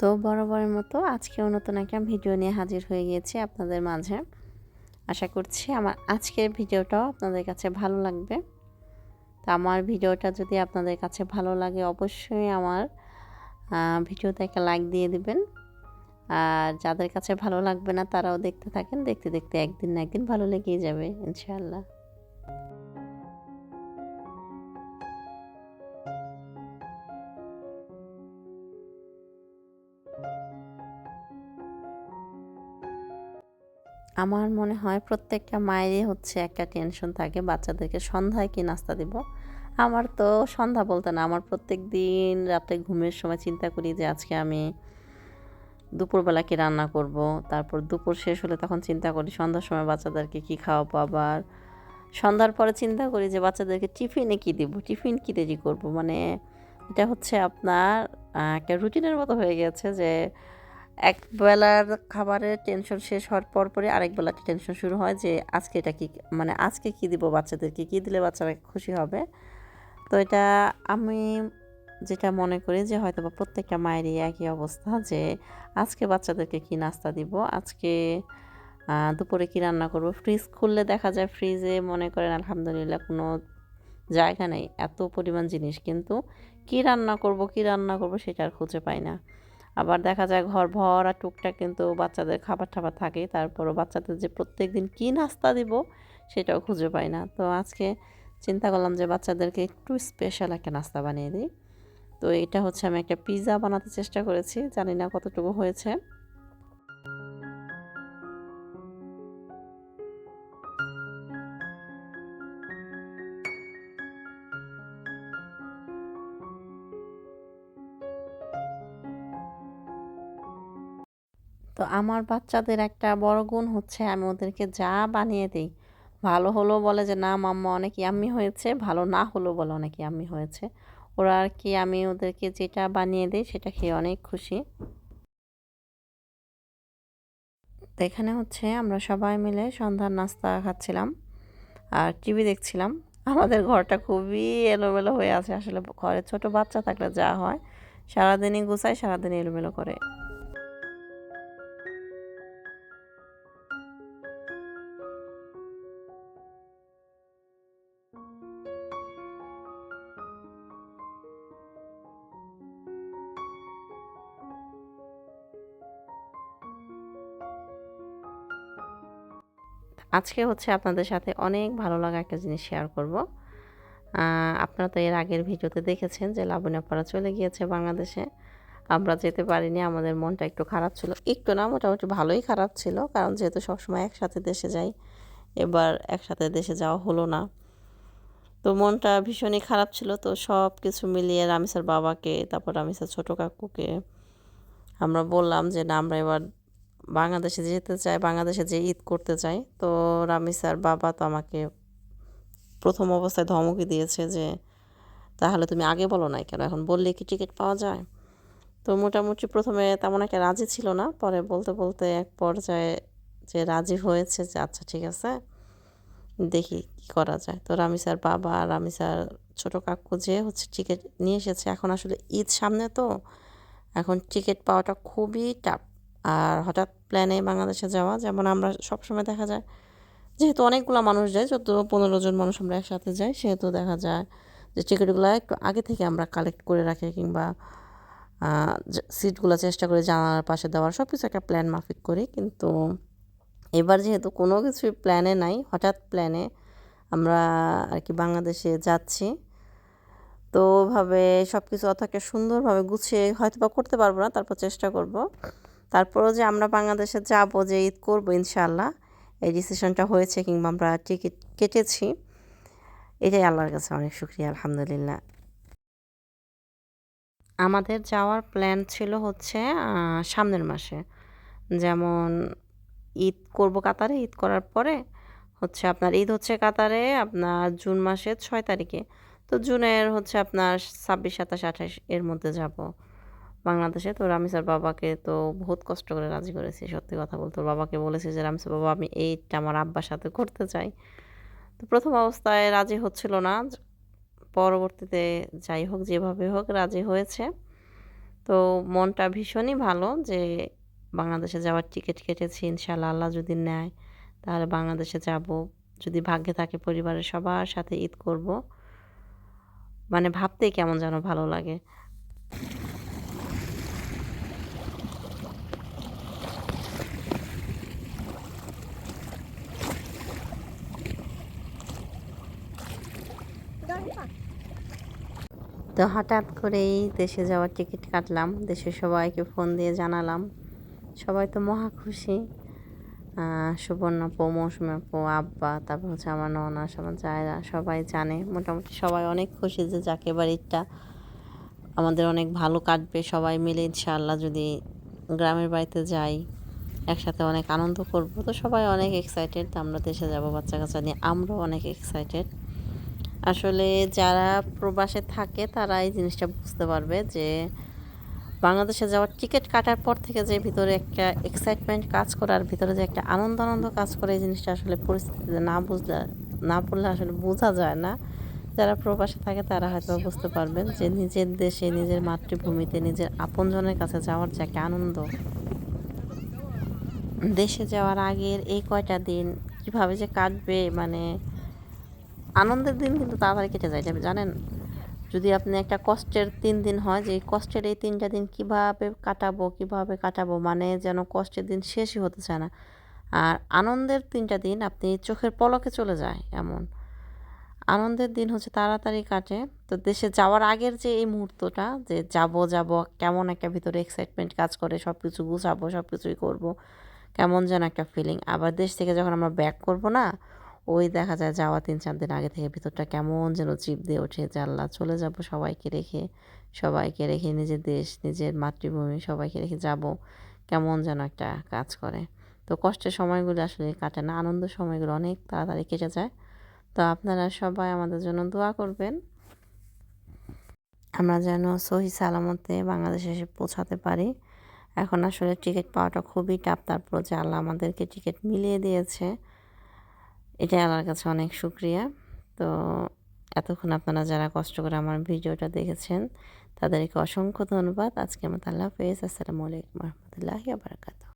তো বরাবরের মতো আজকেও নতুন একটা ভিডিও নিয়ে হাজির হয়ে গিয়েছি আপনাদের মাঝে। আশা করছি আমার আজকের ভিডিওটাও আপনাদের কাছে ভালো লাগবে। তো আমার ভিডিওটা যদি আপনাদের কাছে ভালো লাগে, অবশ্যই আমার ভিডিওতে একটা লাইক দিয়ে দিবেন। আর যাদের কাছে ভালো লাগবে না, তারাও দেখতে থাকেন। দেখতে দেখতে একদিন না একদিন ভালো লেগেই যাবে, ইনশাআল্লাহ। আমার মনে হয় প্রত্যেকটা মায়েরই হচ্ছে একটা টেনশন থাকে। বাচ্চাদেরকে সন্ধ্যায় কি নাস্তা দিব? আমার তো সন্ধ্যা বলতে না, আমার প্রত্যেক দিন রাতে ঘুমের সময় চিন্তা করি যে আজকে আমি দুপুরবেলা কি রান্না করব। তারপর দুপুর শেষ হলে তখন চিন্তা করি সন্ধ্যার সময় বাচ্চাদেরকে কি খাওয়াবো আবার। সন্ধ্যার পরে চিন্তা করি যে বাচ্চাদেরকে টিফিনে কি দিব? টিফিন কী রেডি করব? মানে এটা হচ্ছে আপনার একটা রুটিনের মতো হয়ে গেছে যে এক বেলার খাবারের টেনশন শেষ হওয়ার পর পরে আরেক বেলার টেনশন শুরু হয় যে আজকে এটা কি মানে আজকে কি দিব বাচ্চাদেরকে, কী দিলে বাচ্চারা খুশি হবে? তো এটা আমি যেটা মনে করি যে হয়তো বা প্রত্যেকটা মায়েরই একই অবস্থা যে আজকে বাচ্চাদেরকে কি নাস্তা দিব? আজকে দুপুরে কি রান্না করব? ফ্রিজ খুললে দেখা যায় ফ্রিজে মনে করেন আলহামদুলিল্লাহ কোনো জায়গা নেই, এত পরিমাণ জিনিস, কিন্তু কি রান্না করব, কি রান্না করব সেটা আর খুঁজে পাই না। আবার দেখা যায় ঘর, ভরা টুকটাক কিন্তু বাচ্চাদের খাবার টাবার থাকে তারপরও বাচ্চাদের যে প্রত্যেক দিন কী নাস্তা দিব সেটাও খুঁজে পাই না। তো আজকে চিন্তা করলাম যে বাচ্চাদেরকে একটু স্পেশাল একটা নাস্তা বানিয়ে দিই। তো এটা হচ্ছে আমি একটা পিৎজা বানাতে চেষ্টা করেছি। জানি না কতটুকু হয়েছে। তো আমার বাচ্চাদের একটা বড় গুণ হচ্ছে আমি ওদেরকে যা বানিয়ে দিই, ভালো হলো বলে যে, না মাম্মা, অনেক ইয়াম্মি হয়েছে, ভালো না হলো বলে অনেক ইয়াম্মি হয়েছে। ওরা আর কি আমি ওদেরকে যেটা বানিয়ে দিই সেটা খেয়ে অনেক খুশি। তো এখানে হচ্ছে আমরা সবাই মিলে সন্ধ্যার নাস্তা খাচ্ছিলাম আর টিভি দেখছিলাম। আমাদের ঘরটা খুবই এলোমেলো হয়ে আছে। আসলে ঘরে ছোট বাচ্চা থাকলে যা হয়, সারাদিনই গুছায়, সারাদিনই এলোমেলো করে। আজকে হচ্ছে আপনাদের সাথে অনেক ভালো লাগা একটা জিনিস শেয়ার করব। আপনারা তো এর আগের ভিডিওতে দেখেছেন যে লাবণ্যপাড়া চলে গিয়েছে বাংলাদেশে। আমরা যেতে পারিনি, আমাদের মনটা একটু খারাপ ছিল। একটু না, মোটামুটি ভালোই খারাপ ছিল, কারণ যেহেতু সবসময় একসাথে দেশে যাই, এবার একসাথে দেশে যাওয়া হলো না। তো মনটা ভীষণই খারাপ ছিল, তো সব কিছু মিলিয়ে রামিসার বাবাকে, তারপর রামিসার ছোটো কাকুকে আমরা বললাম যে না, আমরা এবার বাংলাদেশে যেতে চায়, বাংলাদেশে যে ঈদ করতে চায়, তো রামিসার বাবা তো আমাকে প্রথম অবস্থায় ধমকি দিয়েছে যে, তাহলে তুমি আগে বলো নাই কেন? এখন বললে কি টিকিট পাওয়া যায়? তো মোটামুটি প্রথমে তেমন একটা রাজি ছিল না, পরে বলতে বলতে এক পর্যায়ে যে রাজি হয়েছে যে আচ্ছা ঠিক আছে, দেখি কী করা যায়। তো রামিসার বাবা রামিসার ছোটো কাকু যে হচ্ছে টিকিট নিয়ে এসেছে, এখন আসলে ঈদ সামনে তো, এখন টিকিট পাওয়াটা খুবই টাফ আর হঠাৎ প্ল্যানে বাংলাদেশে যাওয়া, যেমন আমরা সবসময় দেখা যায়, যেহেতু অনেকগুলো মানুষ যায়, যত পনেরো জন মানুষ আমরা একসাথে যাই, সেহেতু দেখা যায় যে টিকিটগুলো একটু আগে থেকে আমরা কালেক্ট করে রাখি কিংবা সিটগুলো চেষ্টা করে জানালার পাশে দেওয়ার সব কিছু একটা প্ল্যান মাফিক করি। কিন্তু এবার যেহেতু কোনো কিছুই প্ল্যানে নাই, হঠাৎ প্ল্যানে আমরা আর কি বাংলাদেশে যাচ্ছি, তো ওভাবে সব কিছু অতটা সুন্দরভাবে গুছিয়ে হয়তো বা করতে পারব না, তারপর চেষ্টা করব। তারপরও যে আমরা বাংলাদেশে যাব, যে ঈদ করব ইনশাল্লাহ এই ডিসিশনটা হয়েছে কিংবা আমরা টিকিট কেটেছি, এটাই আল্লাহর কাছে অনেক শুক্রিয়া, আলহামদুলিল্লাহ। আমাদের যাওয়ার প্ল্যান ছিল হচ্ছে সামনের মাসে। যেমন ঈদ করব কাতারে, ঈদ করার পরে হচ্ছে আপনার ঈদ হচ্ছে কাতারে, আপনার জুন মাসের ছয় তারিখে। তো জুনের হচ্ছে আপনার ছাব্বিশ, সাতাশ, আঠাশ এর মধ্যে যাব। বাংলাদেশে। তো রামিসার বাবাকে তো বহুত কষ্ট করে রাজি করেছি, সত্যি কথা বলতে। বাবাকে বলেছি যে রামিসার বাবা, আমি এইটা আমার আব্বার সাথে করতে চাই। তো প্রথম অবস্থায় রাজি হচ্ছিল না। পরবর্তীতে যাই হোক, যেভাবে হোক রাজি হয়েছে। তো মনটা ভীষণই ভালো যে, বাংলাদেশে যাওয়ার টিকিট কেটেছি ইনশাল্লাহ আল্লাহ যদি নেয়, তাহলে বাংলাদেশে যাব। যদি ভাগ্যে থাকে পরিবারের সবার সাথে ঈদ করব। মানে ভাবতেই কেমন যেন ভালো লাগে। তো হঠাৎ করেই দেশে যাওয়ার টিকিট কাটলাম। দেশের সবাইকে ফোন দিয়ে জানালাম। সবাই তো মহা খুশি। আহ, সুবর্ণা পো আব্বা তারপর হচ্ছে আমার ননা আমার জায়রা সবাই জানে। মোটামুটি সবাই অনেক খুশি যে যাকে বাড়িটা আমাদের অনেক ভালো কাটবে। সবাই মিলে ইনশাআল্লাহ যদি গ্রামের বাড়িতে যাই একসাথে অনেক আনন্দ করব। তো সবাই অনেক এক্সাইটেড আমরা দেশে যাব বাচ্চা কাচ্চা নিয়ে। আমরাও অনেক এক্সাইটেড আসলে যারা প্রবাসে থাকে, তারা এই জিনিসটা বুঝতে পারবে যে বাংলাদেশে যাওয়ার টিকিট কাটার পর থেকে যে ভিতরে একটা এক্সাইটমেন্ট কাজ করে আর ভিতরে যে একটা আনন্দ আনন্দ কাজ করে, এই জিনিসটা আসলে পরিস্থিতিতে না বুঝলে, না পড়লে আসলে বোঝা যায় না। যারা প্রবাসে থাকে, তারা হয়তো বুঝতে পারবেন যে নিজের দেশে, নিজের মাতৃভূমিতে, নিজের আপনজনের কাছে যাওয়ার যে একটা আনন্দ। দেশে যাওয়ার আগের এই কয়টা দিন কীভাবে যে কাটবে মানে আনন্দের দিন কিন্তু তাড়াতাড়ি কেটে যায়। জানেন, যদি আপনি একটা কষ্টের তিন দিন হয়, যে কষ্টের এই তিনটা দিন কীভাবে কাটাবো কীভাবে কাটাবো মানে যেন কষ্টের দিন শেষই হতে চায় না। আর আনন্দের তিনটা দিন আপনি চোখের পলকে চলে যায় এমন। আনন্দের দিন হচ্ছে তাড়াতাড়ি কাটে। তো দেশে যাওয়ার আগের যে এই মুহূর্তটা, যে যাব যাব, কেমন একটা ভিতরে এক্সাইটমেন্ট কাজ করে সব কিছু গুছাবো সব কিছুই করব, কেমন যেন একটা ফিলিং আবার দেশ থেকে যখন আমরা ব্যাক করব না ওই দেখা যায় যাওয়া তিন চার দিন আগে থেকে ভিতরটা কেমন যেন চিপ দিয়ে ওঠে আল্লাহ চলে যাব সবাইকে রেখে সবাইকে রেখে নিজের দেশ, নিজের মাতৃভূমি সবাইকে রেখে যাব। কেমন যেন একটা কাজ করে। তো কষ্টের সময়গুলো আসলে কাটে না, আনন্দ সময়গুলো অনেক তাড়াতাড়ি কেটে যায়। তো আপনারা সবাই আমাদের জন্য দোয়া করবেন। আমরা যেন সহি সালামতে বাংলাদেশে এসে পৌঁছাতে পারি। এখন আসলে টিকিট পাওয়াটা খুবই টাফ তারপর যে আল্লাহ আমাদেরকে টিকিট মিলিয়ে দিয়েছে। এটাই আমার কাছে অনেক সুক্রিয়া। তো এতক্ষণ আপনারা যারা কষ্ট করে আমার ভিডিওটা দেখেছেন, তাদেরকে অসংখ্য ধন্যবাদ। আজকে আমার আল্লাহ হাফেজ। আসসালামু আলাইকুম রহমতুল্লাহি আবরকাত